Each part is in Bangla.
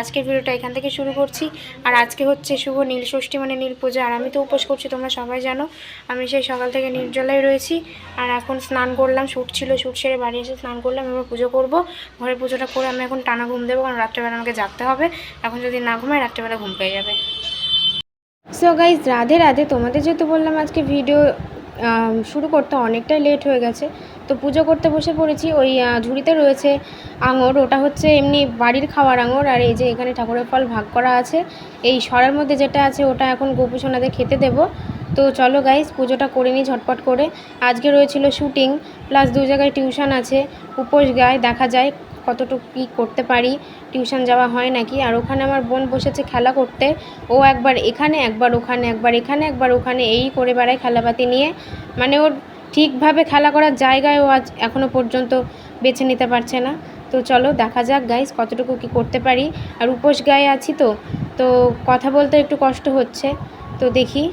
আজকের ভিডিওটা এখান থেকে শুরু করছি। আর আজকে হচ্ছে শুভ নীল ষষ্ঠী মানে নীল পূজা। আর আমি তো উপোস করছি, তোমরা সবাই জানো। আমি সেই সকাল থেকে নির্জলায় রয়েছি। আর এখন স্নান করলাম শ্যুট ছিল শ্যুট সেরে বাড়ি এসে স্নান করলাম, এবার পুজো করব। ঘরে পুজোটা করে আমি এখন টানা ঘুম দেবো, কারণ রাত্রেবেলা আমাকে জাগতে হবে। এখন যদি না ঘুমায়, রাত্রেবেলা ঘুম পেয়ে যাবে। So guys Radhe Radhe. তোমাদের যেহেতু বললাম আজকে ভিডিও শুরু করতে অনেকটাই লেট হয়ে গেছে। তো পুজো করতে বসে পড়েছি, ওই ঝুড়িতে রয়েছে আঙুর, ওটা হচ্ছে এমনি বাড়ির খাওয়ার আঙর, আর এই যে এখানে ঠাকুরের ফল ভাগ করা আছে। এই সরার মধ্যে যেটা আছে, ওটা এখন গোপু সোনাদের খেতে দেব। তো চলো গাইজ পুজোটা করে নিই ঝটপট করে। আজকে রয়েছিল শুটিং প্লাস দু জায়গায় টিউশন আছে, উপোস গায়ে, দেখা যায় কতটুকু কী করতে পারি। টিউশন যাওয়া হয় নাকি? আর ওখানে আমার বোন বসেছে খেলা করতে, ও একবার এখানে, একবার ওখানে, একবার এখানে, একবার ওখানে, এই করে বেড়ায় খেলাপাতি নিয়ে। মানে ওর ঠিকভাবে খেলা করার জায়গায় ও আজ এখনও পর্যন্ত বেছে নিতে পারছে না। তো চলো দেখা যাক গাইস কতটুকু কি করতে পারি। আর উপোস গায়ে আছি তো তো কথা বলতে একটু কষ্ট হচ্ছে। তো দেখি।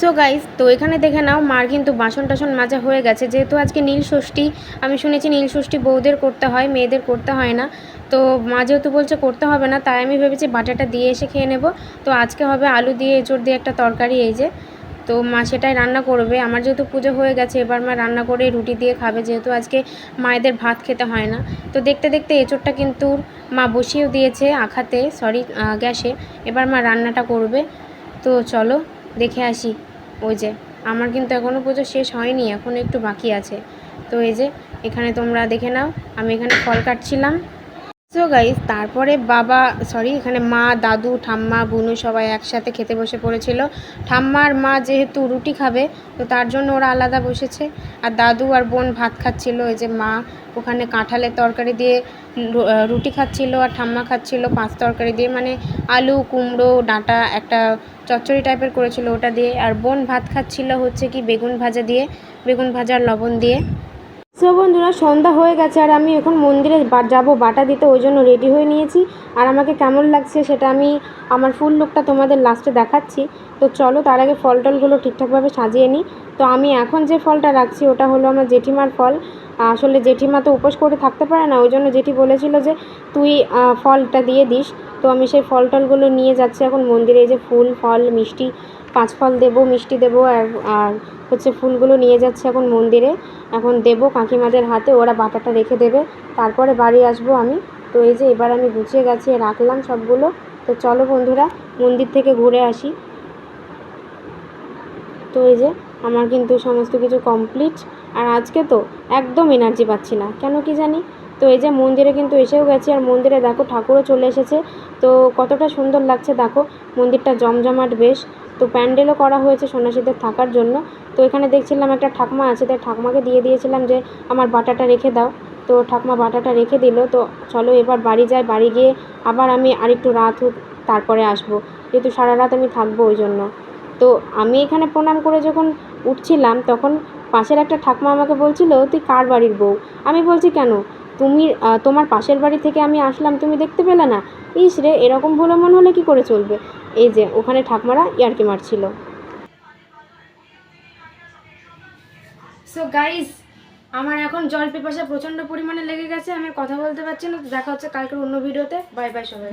সো গাইস তো এখানে দেখে নাও, মার কিন্তু বাসন টাসন মাজা হয়ে গেছে। যেহেতু আজকে নীল ষষ্ঠী, আমি শুনেছি নীল ষষ্ঠী বউদের করতে হয়, মেয়েদের করতে হয় না। তো মা যেহেতু বলছে করতে হবে না, তাই আমি ভেবেছি বাটাটা দিয়ে এসে খেয়ে নেব। তো আজকে হবে আলু দিয়ে এঁচড় দিয়ে একটা তরকারি, এই যে। তো মা সেটাই রান্না করবে। আমার যেহেতু পুজো হয়ে গেছে, এবার মা রান্না করে রুটি দিয়ে খাবে, যেহেতু আজকে মায়েদের ভাত খেতে হয় না। তো দেখতে দেখতে এঁচড়টা কিন্তু মা বসিয়েও দিয়েছে আখাতে সরি গ্যাসে। এবার মা রান্নাটা করবে। তো চলো দেখে আসি। ওই যে, আমার কিন্তু এখনও পুজো শেষ হয়নি এখনও একটু বাকি আছে। তো এই যে, এখানে তোমরা দেখে নাও, আমি এখানে ফল কাটছিলাম। সো গাইস তারপরে বাবা সরি এখানে মা, দাদু, ঠাম্মা, বুনু সবাই একসাথে খেতে বসে পড়েছিল। ঠাম্মার মা যেহেতু রুটি খাবে, তো তার জন্য ওরা আলাদা বসেছে। আর দাদু আর বোন ভাত খাচ্ছিল ওই যে মা ওখানে কাঁঠালের তরকারি দিয়ে রুটি খাচ্ছিল আর ঠাম্মা খাচ্ছিল পাঁচ তরকারি দিয়ে। মানে আলু, কুমড়ো, ডাঁটা একটা চচ্চড়ি টাইপের করেছিল ওটা দিয়ে। আর বোন ভাত খাচ্ছিল হচ্ছে কি বেগুন ভাজা দিয়ে, বেগুন ভাজার লবণ দিয়ে। সো বন্ধুরা, সন্ধ্যা হয়ে গেছে আর আমি এখন মন্দিরে যাব, বাটা দিতে, ওই জন্য রেডি হয়ে নিয়েছি। আর আমাকে কেমন লাগছে সেটা আমি আমার ফুল লুকটা তোমাদের লাস্টে দেখাচ্ছি। তো চলো, তার আগে ফল টলগুলো ঠিকঠাকভাবে সাজিয়ে নিই। তো আমি এখন যে ফলটা রাখছি, ওটা হলো আমার জেঠিমার ফল। আসলে জেঠিমা তো উপোস করে থাকতে পারে না, ওই জন্য জেঠি বলেছিল যে, তুই ফলটা দিয়ে দিস। তো আমি সেই ফল টলগুলো নিয়ে যাচ্ছি এখন মন্দিরে, এই যে ফুল, ফল, মিষ্টি পাঁচ ফল দেবো, মিষ্টি দেবো আর আর হচ্ছে ফুলগুলো নিয়ে যাচ্ছে এখন মন্দিরে। এখন দেবো কাকিমাদের হাতে, ওরা বাটাটা রেখে দেবে। তারপরে বাড়ি আসব আমি। তো এই যে এবার আমি গুছিয়ে গাছিয়ে রাখলাম সবগুলো। তো চলো বন্ধুরা, মন্দির থেকে ঘুরে আসি। তো এই যে আমার কিন্তু সমস্ত কিছু কমপ্লিট আর আজকে তো একদম এনার্জি পাচ্ছি না, কেন কি জানি? তো এই যে মন্দিরে কিন্তু এসেও গেছি, আর মন্দিরে দেখো ঠাকুরও চলে এসেছে। তো কতটা সুন্দর লাগছে, দেখো মন্দিরটা জমজমাট বেশ। তো প্যান্ডেলও করা হয়েছে সন্ন্যাসীদের থাকার জন্য। তো এখানে দেখছিলাম একটা ঠাকমা আছে, তাই ঠাকমাকে দিয়ে দিয়েছিলাম যে, আমার বাটাটা রেখে দাও। তো ঠাকমা বাটাটা রেখে দিল। তো চলো এবার বাড়ি যাই, বাড়ি গিয়ে আবার আমি আরেকটু রাত হোক, তারপরে আসব। যেহেতু সারা রাত আমি থাকব ওই জন্য। তো আমি এখানে প্রণাম করে যখন উঠছিলাম, তখন পাশের একটা ঠাকুমা আমাকে বলছিল, তুই কার বাড়ির বউ? আমি বলছি, কেন? তুমি তোমার পাশের বাড়ি থেকে আমি আসলাম, তুমি দেখতে পেলে না? ইস রে, এরকম ভুলো মন হলে কি করে চলবে? এই যে, ওখানে ঠাকুমারা ইয়ার্কি মারছিল। সো গাইস আমার এখন জল পিপাসা প্রচণ্ড পরিমাণে লেগে গেছে, আমি কথা বলতে পারছি না। দেখা হচ্ছে কালকের অন্য ভিডিওতে। বাই বাই সবাই।